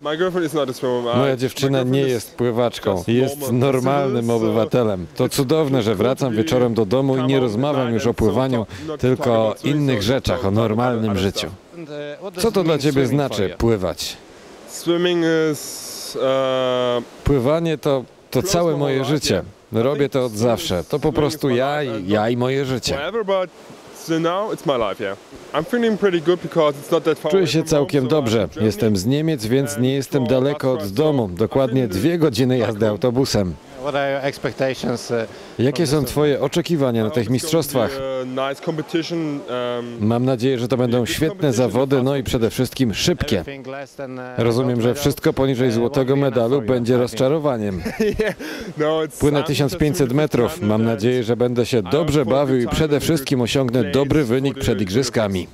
Moja dziewczyna my nie girlfriend jest pływaczką. Jest normal normalnym obywatelem. To cudowne, że wracam wieczorem do domu i nie rozmawiam już o pływaniu, tylko o innych rzeczach, o normalnym życiu. Co to dla ciebie znaczy pływać? Uh, Pływanie to, to całe moje życie. Robię to od zawsze. To po prostu ja i ja i moje życie. Czuję się całkiem dobrze. Jestem z Niemiec, więc nie jestem daleko od domu. Dokładnie dwie godziny jazdy autobusem. What are your expectations? uh, Jakie są Twoje oczekiwania na tych mistrzostwach? Um, Mam nadzieję, że to będą świetne zawody, no i przede wszystkim szybkie. uh, Rozumiem, że wszystko poniżej złotego medalu będzie rozczarowaniem. no, Płynę I'm 1500 just metrów. Mam nadzieję, że będę się dobrze bawił i przede wszystkim osiągnę dobry wynik przed igrzyskami.